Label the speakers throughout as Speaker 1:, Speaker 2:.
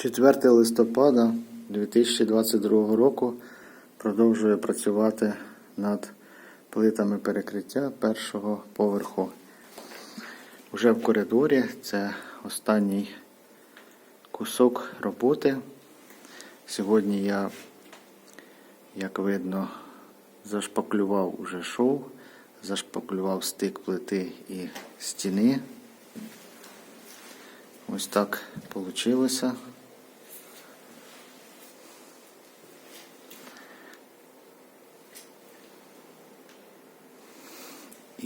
Speaker 1: 4 листопада 2022 року продовжую працювати над плитами перекриття першого поверху. Уже в коридорі це останній кусок роботи. Сьогодні я, як видно, зашпаклював уже шов, зашпаклював стик плити і стіни. Ось так вийшло.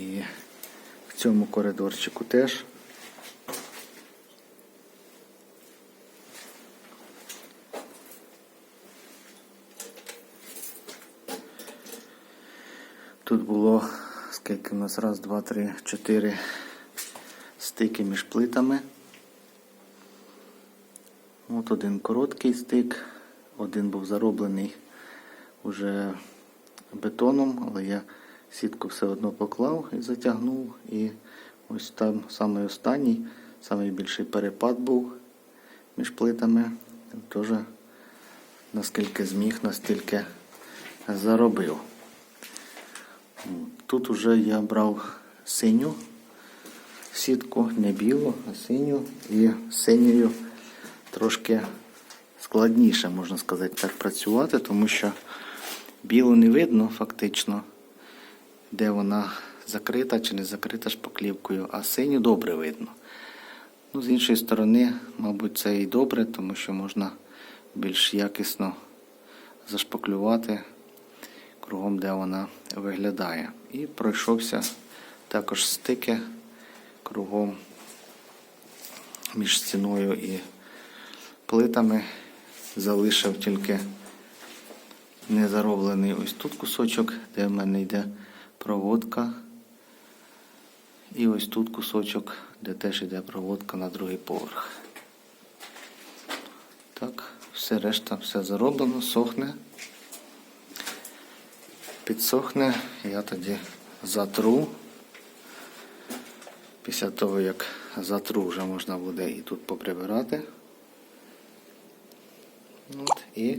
Speaker 1: І в цьому коридорчику теж. Тут було скільки у нас раз, два, три, чотири стики між плитами. От один короткий стик, один був зароблений уже бетоном, але я сітку все одно поклав і затягнув. І ось там самий останній, найбільший перепад був між плитами. Теж наскільки зміг, настільки заробив. Тут уже я брав синю сітку, не білу, а синю. І синьою трошки складніше, можна сказати, так працювати, тому що білу не видно фактично, де вона закрита чи не закрита шпаклівкою, а синю добре видно. Ну, З іншої сторони, мабуть, це і добре, тому що можна більш якісно зашпаклювати кругом, де вона виглядає. І пройшовся також стики кругом між стіною і плитами. Залишив тільки незароблений ось тут кусочок, де в мене йде проводка. І ось тут кусочок, де теж йде проводка на другий поверх. Так, все решта, все зароблено, сохне. Підсохне, я тоді затру. Після того, як затру, вже можна буде і тут поприбирати. От, і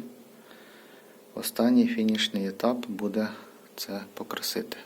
Speaker 1: останній фінішний етап буде це покрасити.